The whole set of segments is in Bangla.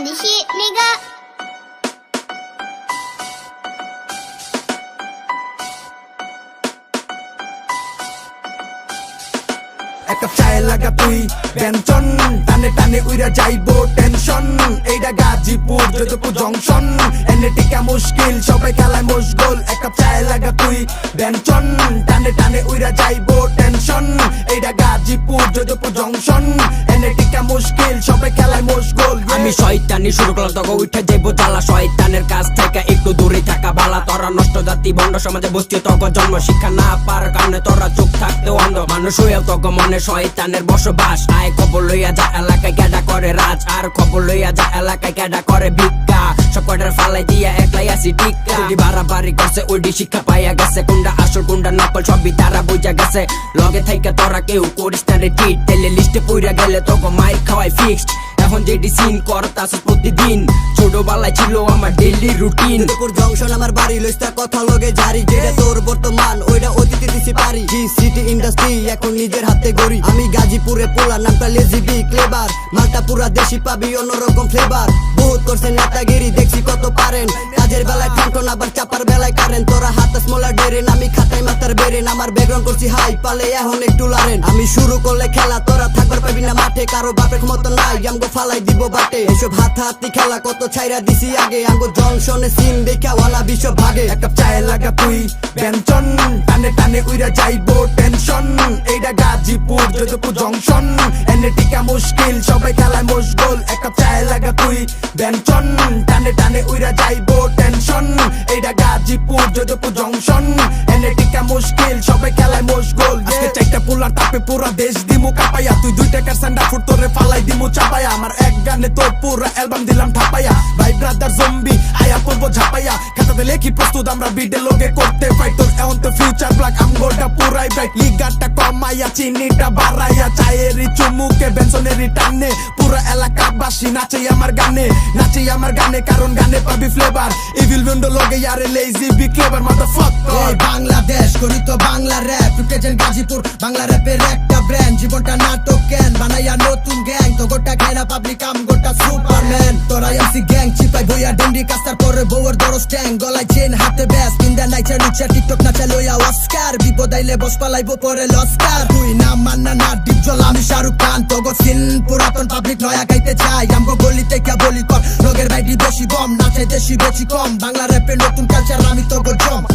on the shit, nigga. এক কাপ চায়ে লাগা তুই ব্যঞ্জন টানে উইরা যাইবো টেনশন। এইটা গাজীপুর, যোধপুর জংশন। এনে টিকা মুশকিল, সবাই খেলায় মশগুল। এক কাপ চায়ে লাগা তুই ব্যঞ্জন টানে টানে উইরা যাইবো টেনশন। এইটা গাজীপুর, যোধপুর জংশন। এনে টিকা মুশকিল, সবাই খেলায় মশগুল। আমি শয়তানি শুরু করলাম তখন উঠে যাইব জ্বালা। শয়তানের কাছ থেকে একটু দূরে থাকা বালা। তোরা নষ্ট জাতি বন্ড সমাজে বসতি তখন জন্ম শিক্ষা না পার কারণে তোরা চুপ থাকতে অন্ধ মানুষ হইয়াও তখন মনে শয়তানের বসবাস। আয় খবর লইয়া যা, এলাকায় কেডা করে রাজ। আর খবর লইয়া যা, এলাকায় কেডা করে ভিক্ষা। সব কটার ফালাই দিয়া একলাই আসি টিকা যদি বাড়াবাড়ি করছে, ওইডি শিক্ষা পাইয়া গেছে। কোনটা আসল, কোনটা নকল, সবই তারা বুঝা গেছে। লগে থাইকা তোরা কেউ করিস না রে টিট তেলে লিস্টে পইরা গেলে তখন মাইর খাওয়াই ফিক্সড এখন যেটি সিন করতাস প্রতিদিন, ছোটবেলায় ছিল আমার ডেইলি রুটিন জংশন আমার বাড়ি লইস্তা কথা লগে জারি। যেটা তোর বর্তমান ওইটা অতীতে দিছি পারি জি সিটি ইন্ডাস্ট্রি এখন নিজের হাতে গড়ি। আমি গাজীপুরে পোলা, নামটা লেজিবি ক্লেবার মালটা পুরা দেশি পাবি, অন্যরকম ফ্লেভার বহুত করছে নেতাগিরি, দেখছি কত পারেন। কাজের বেলায় ঠনঠন আবার চাপার বেলায় কারেন। তোরা হাতে স্মলার ডেরেন, আমি খাতায় মাথার বেরেন। আমার ব্যাকগ্রাউন্ড করছি হাই পালে এখন একটু লারেন আমি শুরু করলে খেলা, তোরা থাকবার পাবি না মাঠে। কারও বাপের মতো নাই, আমগো ফালাই দিব বাটে। এসব হাত হাতি খেলা কত ছাইরা দিছি আগে। আমগো জংশনে সিন দেখা ওয়ালা বিশ্ব ভাগে। একটা চায়ে লাগা তুই ব্যঞ্জন টানে টানে উইরা যাইবো টেনশন এইটা গাজীপুর, যোধপুর জংশন এনে টিকা মুশকিল, সবাই খেলায় মশগুল। এক কাপ চায়ে লাগা তুই ব্যঞ্চন টানে টানে উইরা যাইবো টেনশন এইটা গাজীপুর, যোধপুর জংশন এনে টিকা মুশকিল, সবাই খেলায় মশগুল। পোলার তাপে পুরা দেশ দিমু, কাপাইয়া। তুই দুই টাকার সান্ডা ফুট তোরে ফালাই দিমু, চাপাইয়া। আমার এক গানে তোর পুরা অ্যালবাম দিলাম, ঠাপাইয়া। ভাই ব্রাদার জম্বি আয়া পড়ব ঝাপাইয়া। খাতাতে লেখি প্রস্তুত, আমরা বিডে লোকে করতে ফাইট তোর এমন তো ফিউচার ব্ল্যাক আমগোটা পুরাই ব্রাইট লিগাটা কমাইয়া, চিনিটা বাড়াইয়া। চায়েরই চুমুকে, বেনসনেরই টানে। পুরা এলাকাবাসী নাচে আমার গানে। নাচে আমার গানে, কারণ গানে পাবি ফ্লেভার ইভিল উইন্ডো লগে ইয়ারে লেজি বি ক্লেভার মাদারফাকার এই বাংলাদেশ করি তো বাংলা র্যাপ রিপ্রেজেন্ট গাজীপুর, বাংলা র্যাপের একটা ব্র্যান্ড জীবনটা নাটক কেন? বানাইয়া নতুন গ্যাং তো গোটা খাইনা পাবলিক আম গোটা সুপারম্যান তোরা এমসি গ্যাং চিপাই বইয়া ডেন্ডি কাস্তার পরে বউয়ের দরস ট্যাং গলায় চেন হাতে ব্যাস কিন্দা নাইচা লুচা টিকটক নাচা লইয়া অস্কার বিপদ আইলে বস পালাইবো পরে লস্কার তুই না মান্না না ডিপ জল, আমি শাহরুখ খান। তোগো সিন, পুরাতন পাবলিক নয়া গাইতে চাই। আমগো গলিতে কে বলি কর? রোগের বাইটি বেশি বম নাচে দেশি বেশি কম। বাংলা র্যাপের নতুন কালচার আমি তোগো জম। ঢাকা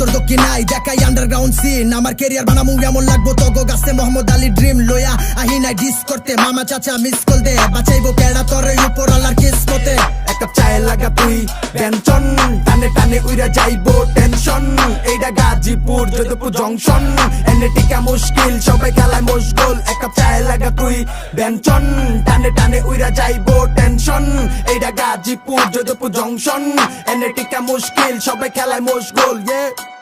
উত্তর দক্ষিণ নাই, দেখাই আন্ডারগ্রাউন্ড সিন আমার কেরিয়ার বানামু এমন লাগবো তোগো গাছে? মোহাম্মদ আলী ড্রিম লোয়া আহি নাই ডিস করতে। মামা, চাচা মিস কল দে। বাঁচাইবো কেডা তরে উপর আল্লাহর কিসমতে এক কাপ লাগা তুই। ব্যঞ্জন টানে টানে উইরা যাইবো টেনশন এইটা গাজীপুর, যোধপুর জংশন এনে টিকা মুশকিল, সবাই খেলায় মশগুল। এক কাপ চায়ে লাগা তুই ব্যঞ্জন টানে টানে উইরা যাইবো টেনশন এইটা গাজীপুর, যোধপুর জংশন এনে টিকা মুশকিল, সবাই খেলায় মশগুল, yeah